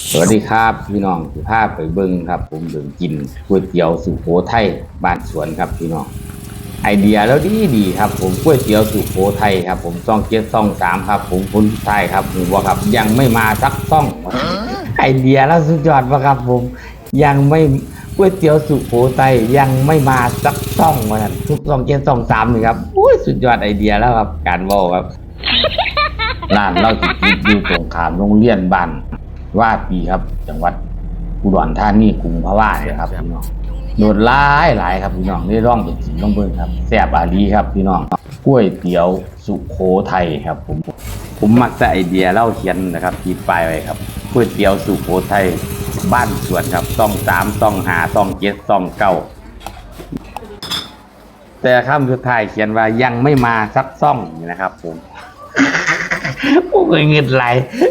สวัสดีครับพี่น้องที่พาไปเบิ้งครับ ผมเบิ่งกินก๋วยเตี๋ยวสุโขทัยบ้านสวนครับพี่น้องไอเดียแล้วดีดีครับ ผมก๋วยเตี๋ยวสุโขทัยครับ ผมซ่องเจ็ดซ่องสามครับ ผมคุณไทายครับผมว่าครับ ยังไม่มาสักซ่องไอเดียแล้วสุดยอดปะครับ ผมยังไม่ก๋วยเตี๋ยวสุโขทัยยังไม่มาสักซ่องวะนั่นทุกซ่องเจ็ดซ่องสามนี่ครับอุ้ยสุดยอดไอเดียแล้วครับ การเว่าครับร้านเราสิกินอยู่ตรงขามโรงเรียนบ้าน ว่าปีครับ จังหวัดอุดรธานีกรุงพะว่าเนี่ยครับพี่น้องโดดหลายหลายครับพี่น้องได้ร่องไปกินต้องเบิ่งครับแซ่บอาลีครับพี่น้องก๋วยเตี๋ยวสุโขทัยครับ ผม ผมมักจะไอเดียเล่าเขียนนะครับขีดป้ายไว้ครับก๋วยเตี๋ยวสุโขทัยบ้านสวนครับต้องสามต้องหาต้องเจ็ดต้องเก้าแต่คำสุดท้ายเขียนว่ายังไม่มาสักซ่องนี่นะครับผม โอ้ยเงินไหล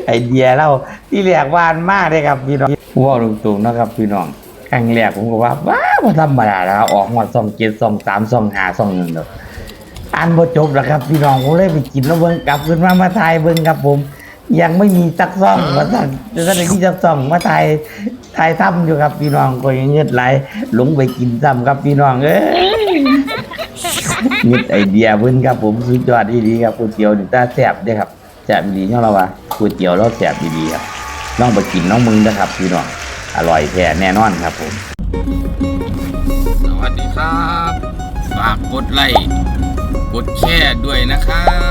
ไอเดียเราที่แรกวานมากเลยครับพี่น้องว่าตรงๆนะครับพี่น้องครั้งแรกผมก็ว่าว้าบ่ธรรมดาแล้วครับออกมาสองเจ็ดสองสามสองห้าสองหนึ่งเด้ออ่านบ่จบแล้วครับ พี่น้องผมเลยไปกินแล้วเบิ่งกลับขึ้นมามาทายเบิ่งครับผม ยังไม่มีสักซ่องมาสั่งจะได้ที่สักซ่องมาทายทายทำอยู่ครับพี่น้องก็ยังเงินไหลหลงไปกินซ้ำครับพี่น้องเอ้ย มิดไอเดียเพิ่นครับผมสุดยอดดีๆครับก๋วยเตี๋ยวนี่ตาแซ่บเด้อครับแซ่บดีเท่าเราวะก๋วยเตี๋ยวเราแซ่บดีๆครับน้องไปกินน้องมึงนะครับพี่น้องอร่อยแท้แน่นอนครับผม สวัสดีครับ ฝากกดไลค์กดแชร์ด้วยนะครับ